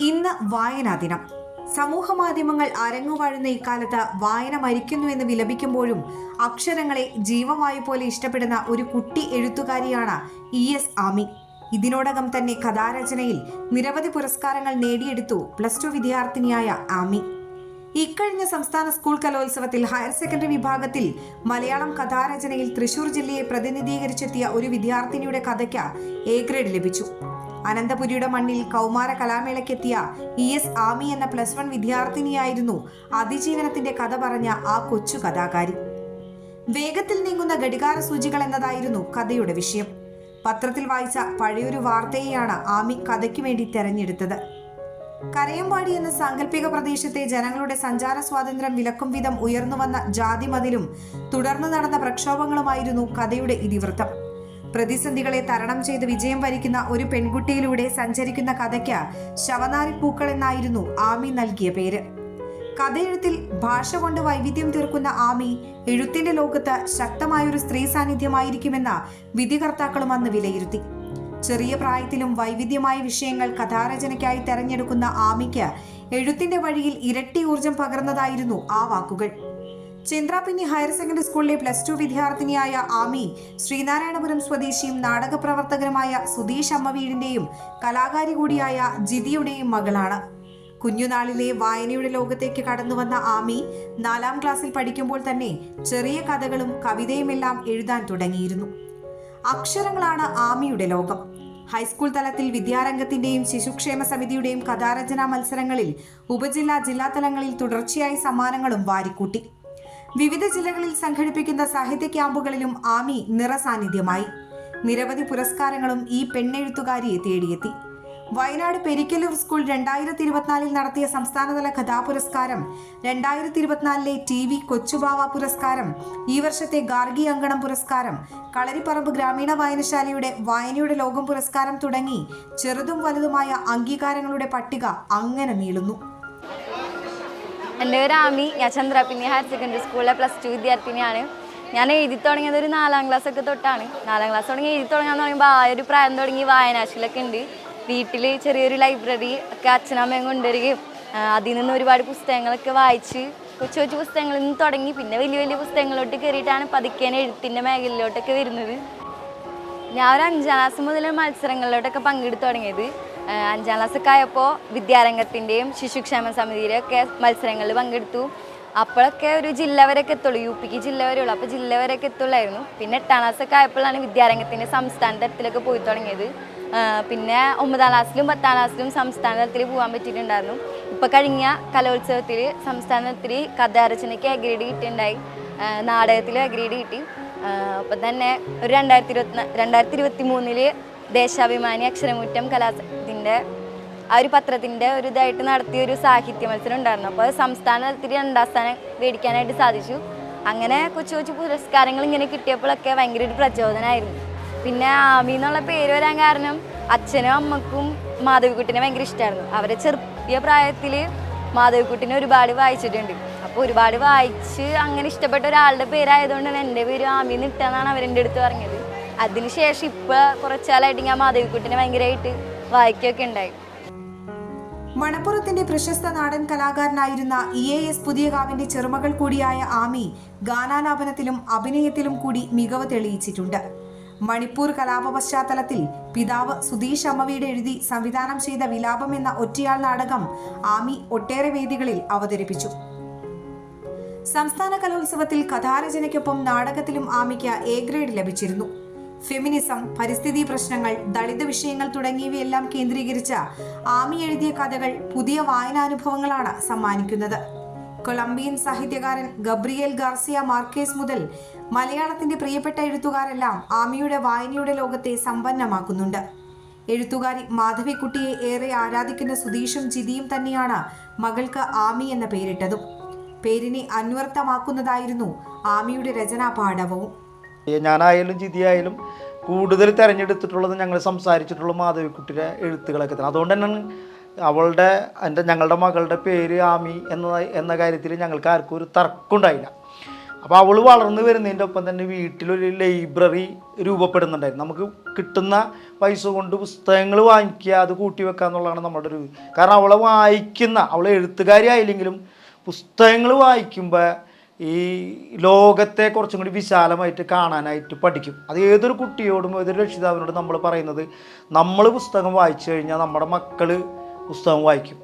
ഇന്ന് വായനാ ദിനം. സമൂഹ മാധ്യമങ്ങൾ അരങ്ങുവാഴുന്ന ഇക്കാലത്ത് വായന മരിക്കുന്നുവെന്ന് വിലപിക്കുമ്പോഴും അക്ഷരങ്ങളെ ജീവമായി പോലെ ഇഷ്ടപ്പെടുന്ന ഒരു കുട്ടി എഴുത്തുകാരിയാണ് ഇ. എസ്. ആമി. ഇതിനോടകം തന്നെ കഥാരചനയിൽ നിരവധി പുരസ്കാരങ്ങൾ നേടിയെടുത്തു പ്ലസ് ടു വിദ്യാർത്ഥിനിയായ ആമി. ഇക്കഴിഞ്ഞ സംസ്ഥാന സ്കൂൾ കലോത്സവത്തിൽ ഹയർ സെക്കൻഡറി വിഭാഗത്തിൽ മലയാളം കഥാരചനയിൽ തൃശൂർ ജില്ലയെ പ്രതിനിധീകരിച്ചെത്തിയ ഒരു വിദ്യാർത്ഥിനിയുടെ കഥയ്ക്ക് എ ഗ്രേഡ് ലഭിച്ചു. അനന്തപുരിയുടെ മണ്ണിൽ കൗമാര കലാമേളയ്ക്കെത്തിയ ഇ എസ് ആമി എന്ന പ്ലസ് വൺ വിദ്യാർത്ഥിനിയായിരുന്നു അതിജീവനത്തിന്റെ കഥ പറഞ്ഞ ആ കൊച്ചു കഥാകാരി. വേഗത്തിൽ നീങ്ങുന്ന ഘടികാര സൂചികൾ എന്നതായിരുന്നു കഥയുടെ വിഷയം. പത്രത്തിൽ വായിച്ച പഴയൊരു വാർത്തയെയാണ് ആമി കഥയ്ക്ക് വേണ്ടി തെരഞ്ഞെടുത്തത്. കരയമ്പാടി എന്ന സാങ്കല്പിക പ്രദേശത്തെ ജനങ്ങളുടെ സഞ്ചാര സ്വാതന്ത്ര്യം വിലക്കും വിധം ഉയർന്നുവന്ന ജാതിമതിലും തുടർന്ന് നടന്ന പ്രക്ഷോഭങ്ങളുമായിരുന്നു കഥയുടെ ഇതിവൃത്തം. പ്രതിസന്ധികളെ തരണം ചെയ്ത് വിജയം വരിക്കുന്ന ഒരു പെൺകുട്ടിയിലൂടെ സഞ്ചരിക്കുന്ന കഥയ്ക്ക് ശവനാരി പൂക്കൾ എന്നായിരുന്നു ആമി നൽകിയ പേര്. കഥയെഴുത്തിൽ ഭാഷ കൊണ്ട് വൈവിധ്യം തീർക്കുന്ന ആമി എഴുത്തിന്റെ ലോകത്ത് ശക്തമായൊരു സ്ത്രീ സാന്നിധ്യമായിരിക്കുമെന്ന വിധികർത്താക്കളും അന്ന് വിലയിരുത്തി. ചെറിയ പ്രായത്തിലും വൈവിധ്യമായ വിഷയങ്ങൾ കഥാരചനയ്ക്കായി തെരഞ്ഞെടുക്കുന്ന ആമിക്ക് എഴുത്തിന്റെ വഴിയിൽ ഇരട്ടി ഊർജം പകർന്നതായിരുന്നു ആ വാക്കുകൾ. ചിന്ത്രാപിന്നി ഹയർ സെക്കൻഡറി സ്കൂളിലെ പ്ലസ് ടു വിദ്യാർത്ഥിനിയായ ആമി ശ്രീനാരായണപുരം സ്വദേശിയും നാടകപ്രവർത്തകനുമായ സുധീഷ് അമ്മവീടിന്റെയും കലാകാരി കൂടിയായ ജിതിയുടെയും മകളാണ്. കുഞ്ഞുനാളിലെ വായനയുടെ ലോകത്തേക്ക് കടന്നുവന്ന ആമി നാലാം ക്ലാസ്സിൽ പഠിക്കുമ്പോൾ തന്നെ ചെറിയ കഥകളും കവിതയുമെല്ലാം എഴുതാൻ തുടങ്ങിയിരുന്നു. അക്ഷരങ്ങളാണ് ആമിയുടെ ലോകം. ഹൈസ്കൂൾ തലത്തിൽ വിദ്യാരംഗത്തിന്റെയും ശിശുക്ഷേമ സമിതിയുടെയും കഥാരചനാ മത്സരങ്ങളിൽ ഉപജില്ലാ ജില്ലാ തലങ്ങളിൽ തുടർച്ചയായി സമ്മാനങ്ങളും വാരിക്കൂട്ടി. വിവിധ ജില്ലകളിൽ സംഘടിപ്പിക്കുന്ന സാഹിത്യ ക്യാമ്പുകളിലും ആമി നിറസാന്നിധ്യമായി. നിരവധി പുരസ്കാരങ്ങളും ഈ പെണ്ണെഴുത്തുകാരിയെ തേടിയെത്തി. വയനാട് പെരിക്കലൂർ സ്കൂൾ രണ്ടായിരത്തി ഇരുപത്തിനാലിൽ നടത്തിയ സംസ്ഥാനതല കഥാപുരസ്കാരം രണ്ടായിരത്തി ഇരുപത്തിനാലിലെ ടി വി കൊച്ചുബാവ പുരസ്കാരം ഈ വർഷത്തെ ഗാർഗി അങ്കണം പുരസ്കാരം കളരിപ്പറമ്പ് ഗ്രാമീണ വായനശാലയുടെ വായനയുടെ ലോകം പുരസ്കാരം തുടങ്ങി ചെറുതും വലുതുമായ അംഗീകാരങ്ങളുടെ പട്ടിക അങ്ങനെ നീളുന്നു. എന്റെ പേര് ആമി. ഞാൻ ചന്ദ്രപിന്നി ഹയർ സെക്കൻഡറി സ്കൂളിലെ പ്ലസ് ടു വിദ്യാർത്ഥിനിയാണ്. ഞാൻ എഴുതി തുടങ്ങിയത് ഒരു നാലാം ക്ലാസ് ഒക്കെ തൊട്ടാണ്. നാലാം ക്ലാസ് തുടങ്ങി എഴുതി തുടങ്ങാന്ന് പറയുമ്പോൾ ആ ഒരു പ്രായം തുടങ്ങി വായനാശീലമൊക്കെ ഉണ്ട്. വീട്ടിൽ ചെറിയൊരു ലൈബ്രറി ഒക്കെ അച്ഛനമ്മയും കൊണ്ടുവരികയും അതിൽ നിന്ന് ഒരുപാട് പുസ്തകങ്ങളൊക്കെ വായിച്ച് കൊച്ചു കൊച്ചു പുസ്തകങ്ങളിൽ നിന്ന് തുടങ്ങി. പിന്നെ വലിയ വലിയ പുസ്തകങ്ങളിലോട്ട് കയറിയിട്ടാണ് പതുക്കേനെ എഴുത്തിന്റെ മേഖലയിലോട്ടൊക്കെ വരുന്നത്. ഞാൻ ഒരു അഞ്ചാം ക്ലാസ് മുതൽ മത്സരങ്ങളിലോട്ടൊക്കെ പങ്കെടുത്തു തുടങ്ങിയത്. അഞ്ചാം ക്ലാസ്സൊക്കെ ആയപ്പോൾ വിദ്യാരംഗത്തിന്റെയും ശിശുക്ഷേമ സമിതിയിലെയൊക്കെ മത്സരങ്ങളിൽ പങ്കെടുത്തു. അപ്പോഴൊക്കെ ഒരു ജില്ല വരെയൊക്കെ എത്തുള്ളൂ യു പിക്ക് ജില്ല വരെ അപ്പോൾ ജില്ല വരെയൊക്കെ എത്തുള്ളായിരുന്നു. പിന്നെ എട്ടാം ക്ലാസ്സൊക്കെ ആയപ്പോഴാണ് വിദ്യാരംഗത്തിന്റെ സംസ്ഥാന തലത്തിലൊക്കെ പോയി തുടങ്ങിയത്. പിന്നെ ഒമ്പതാം ക്ലാസ്സിലും പത്താം ക്ലാസ്സിലും സംസ്ഥാന തലത്തിൽ പോകാൻ പറ്റിയിട്ടുണ്ടായിരുന്നു. ഇപ്പോൾ കഴിഞ്ഞ കലോത്സവത്തിൽ സംസ്ഥാന തലത്തിൽ കഥാരചനയ്ക്ക് എ ഗ്രേഡ് കിട്ടിയിട്ടുണ്ടായി നാടകത്തിലും എ കിട്ടി. അപ്പം തന്നെ ഒരു രണ്ടായിരത്തി ഇരുപത്തി രണ്ടായിരത്തി ഇരുപത്തി മൂന്നിൽ ദേശാഭിമാനി അക്ഷരമുറ്റം കലാത്തിന്റെ ആ ഒരു പത്രത്തിന്റെ ഒരു ഇതായിട്ട് നടത്തിയ ഒരു സാഹിത്യ മത്സരം ഉണ്ടായിരുന്നു. അപ്പോൾ അത് സംസ്ഥാന തലത്തിൽ രണ്ടാം സ്ഥാനം മേടിക്കാനായിട്ട് സാധിച്ചു. അങ്ങനെ കൊച്ചു കൊച്ചു പുരസ്കാരങ്ങൾ ഇങ്ങനെ കിട്ടിയപ്പോഴൊക്കെ ഭയങ്കര ഒരു പ്രചോദനമായിരുന്നു പിന്നെ ആമി എന്നുള്ള പേര് വരാൻ കാരണം അച്ഛനും അമ്മക്കും മാധവിക്കുട്ടിനെ ഭയങ്കര ഇഷ്ടമായിരുന്നു അവരെ ചെറിയ പ്രായത്തിൽ മാധവിക്കുട്ടിനെ ഒരുപാട് വായിച്ചിട്ടുണ്ട്. അപ്പോൾ ഒരുപാട് വായിച്ച് അങ്ങനെ ഇഷ്ടപ്പെട്ട ഒരാളുടെ പേരായതുകൊണ്ട് തന്നെ എന്റെ പേര് ആമി നിട്ടാന്നാണ് അവരെന്റെ അടുത്ത് പറഞ്ഞത്. അതിനുശേഷം ഇപ്പോൾ കുറച്ചാലായിട്ട് ഞാൻ മാധവിക്കുട്ടിനെ ഭയങ്കരമായിട്ട് വായിക്കുകയൊക്കെ ഉണ്ടായി. മണപ്പുറത്തിന്റെ പ്രശസ്ത നാടൻ കലാകാരനായിരുന്ന ഇ എ എസ് പുതിയകാവിന്റെ ചെറുമകൾ കൂടിയായ ആമി ഗാനാലാപനത്തിലും അഭിനയത്തിലും കൂടി മികവ് തെളിയിച്ചിട്ടുണ്ട്. മണിപ്പൂർ കലാപ പശ്ചാത്തലത്തിൽ പിതാവ് സുധീഷ് അമ്മവിയുടെ എഴുതി സംവിധാനം ചെയ്ത വിലാപം എന്ന ഒറ്റയാൾ നാടകം ആമി ഒട്ടേറെ വേദികളിൽ അവതരിപ്പിച്ചു. സംസ്ഥാന കലോത്സവത്തിൽ കഥാരചനയ്ക്കൊപ്പം നാടകത്തിലും ആമിക്ക് എ ഗ്രേഡ് ലഭിച്ചിരുന്നു. ഫെമിനിസം പരിസ്ഥിതി പ്രശ്നങ്ങൾ ദളിത് വിഷയങ്ങൾ തുടങ്ങിയവയെല്ലാം കേന്ദ്രീകരിച്ച ആമി എഴുതിയ കഥകൾ പുതിയ വായനാനുഭവങ്ങളാണ് സമ്മാനിക്കുന്നത്. കൊളംബിയൻ സാഹിത്യകാരൻ ഗബ്രിയേൽ ഗാർസിയ മാർക്കേസ് മുതൽ മലയാളത്തിന്റെ പ്രിയപ്പെട്ട എഴുത്തുകാരെല്ലാം ആമിയുടെ വായനയുടെ ലോകത്തെ സമ്പന്നമാക്കുന്നുണ്ട്. എഴുത്തുകാരി മാധവിക്കുട്ടിയെ ഏറെ ആരാധിക്കുന്ന സുധീഷും ജിതിയും തന്നെയാണ് മകൾക്ക് ആമി എന്ന പേരിട്ടതും. പേരിനെ അന്വർത്ഥമാക്കുന്നതായിരുന്നു ആമിയുടെ രചനാ പാഠവവും. ഞാനായാലും ജിതിയായാലും കൂടുതൽ തിരഞ്ഞെടുത്തിട്ടുള്ളത് ഞങ്ങൾ സംസാരിച്ചിട്ടുള്ള മാധവിക്കുട്ടിയുടെ എഴുത്തുകളൊക്കെ തന്നെ. അതുകൊണ്ട് തന്നെ അവളുടെ എന്റെ ഞങ്ങളുടെ മകളുടെ പേര് ആമി എന്ന എന്ന കാര്യത്തിൽ ഞങ്ങൾക്ക് ആർക്കും ഒരു തർക്കമുണ്ടായില്ല അപ്പോൾ അവൾ വളർന്നു വരുന്നതിന്റെ ഒപ്പം തന്നെ വീട്ടിലൊരു ലൈബ്രറി രൂപപ്പെടുന്നുണ്ടായിരുന്നു. നമുക്ക് കിട്ടുന്ന പൈസ കൊണ്ട് പുസ്തകങ്ങൾ വാങ്ങിക്കുക അത് കൂട്ടി വെക്കുക എന്നുള്ളതാണ് നമ്മുടെ ഒരു കാരണം അവളെ വായിക്കുന്ന അവൾ എഴുത്തുകാരി ആയില്ലെങ്കിലും പുസ്തകങ്ങൾ വായിക്കുമ്പോൾ ഈ ലോകത്തെ കുറച്ചും കൂടി വിശാലമായിട്ട് കാണാനായിട്ട് പഠിക്കും. അത് ഏതൊരു കുട്ടിയോടും ഏതൊരു രക്ഷിതാവിനോടും നമ്മൾ പറയുന്നത് നമ്മൾ പുസ്തകം വായിച്ചു കഴിഞ്ഞാൽ നമ്മുടെ മക്കൾ പുസ്തകം വായിക്കും.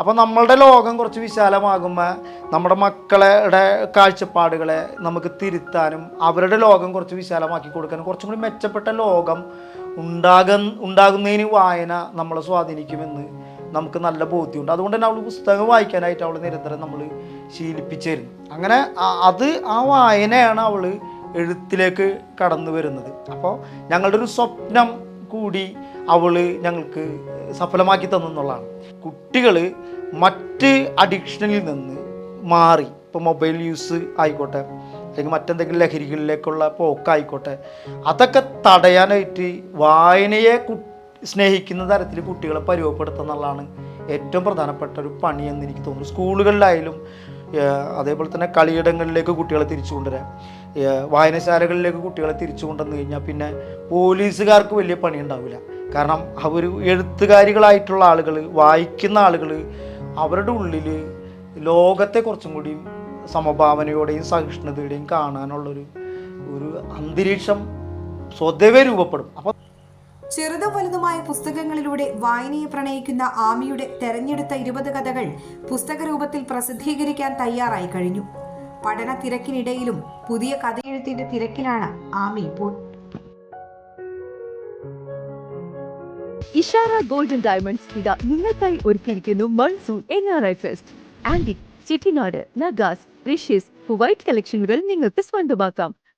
അപ്പോൾ നമ്മളുടെ ലോകം കുറച്ച് വിശാലമാകുമ്പോൾ നമ്മുടെ മക്കളുടെ കാഴ്ചപ്പാടുകളെ നമുക്ക് തിരുത്താനും അവരുടെ ലോകം കുറച്ച് വിശാലമാക്കി കൊടുക്കാനും കുറച്ചും കൂടി മെച്ചപ്പെട്ട ലോകം ഉണ്ടാകുന്ന ഉണ്ടാകുന്നതിന് വായന നമ്മളെ സ്വാധീനിക്കുമെന്ന് നമുക്ക് നല്ല ബോധ്യമുണ്ട്. അതുകൊണ്ട് തന്നെ അവൾ പുസ്തകം വായിക്കാനായിട്ട് അവൾ നിരന്തരം നമ്മൾ ശീലിപ്പിച്ചിരുന്നു. അങ്ങനെ അത് ആ വായനയാണ് അവൾ എഴുത്തിലേക്ക് കടന്നു വരുന്നത്. അപ്പോൾ ഞങ്ങളുടെ ഒരു സ്വപ്നം കൂടി അവൾ ഞങ്ങൾക്ക് സഫലമാക്കി തന്നു എന്നുള്ളതാണ്. കുട്ടികൾ മറ്റ് അഡിക്ഷനിൽ നിന്ന് മാറി. ഇപ്പോൾ മൊബൈൽ യൂസ് ആയിക്കോട്ടെ അല്ലെങ്കിൽ മറ്റെന്തെങ്കിലും ലഹരികളിലേക്കുള്ള പോക്കായിക്കോട്ടെ അതൊക്കെ തടയാനായിട്ട് വായനയെ കു സ്നേഹിക്കുന്ന തരത്തിൽ കുട്ടികളെ പരുവപ്പെടുത്തുക എന്നുള്ളതാണ് ഏറ്റവും പ്രധാനപ്പെട്ട ഒരു പണിയെന്ന് എനിക്ക് തോന്നുന്നു. സ്കൂളുകളിലായാലും അതേപോലെ തന്നെ കളിയിടങ്ങളിലേക്ക് കുട്ടികളെ തിരിച്ചു കൊണ്ടുവരാം. വായനശാലകളിലേക്ക് കുട്ടികളെ തിരിച്ചു കൊണ്ടുവന്നു കഴിഞ്ഞാൽ പിന്നെ പോലീസുകാർക്ക് വലിയ പണി ഉണ്ടാവില്ല. കാരണം അവർ എഴുത്തുകാരികളായിട്ടുള്ള ആളുകൾ വായിക്കുന്ന ആളുകൾ അവരുടെ ഉള്ളിൽ ലോകത്തെ കുറച്ചും കൂടി സമഭാവനയോടെയും സഹിഷ്ണുതയുടെയും കാണാനുള്ളൊരു ഒരു അന്തരീക്ഷം സ്വതവേ രൂപപ്പെടും. അപ്പോൾ ചെറുതും വലുതുമായ പുസ്തകങ്ങളിലൂടെ വായനയെ പ്രണയിക്കുന്ന ആമിയുടെ തെരഞ്ഞെടുത്ത ഇരുപത് കഥകൾ പുസ്തക രൂപത്തിൽ പ്രസിദ്ധീകരിക്കാൻ തയ്യാറായി കഴിഞ്ഞു. പഠന തിരക്കിനിടയിലും പുതിയ കഥയെഴുത്തിന്റെ തിരക്കിലാണ് ആമി ഇപ്പോൾ. ഇഷാര ഗോൾഡൻ ഡയമണ്ട്സ് ഇതാ നിങ്ങൾക്കായി ഒരുക്കിയിരിക്കുന്നു monsoon N R I fest antique Chettinad Nagas precious white കളക്ഷനുകൾ നിങ്ങൾക്ക് സ്വന്തമാക്കാം.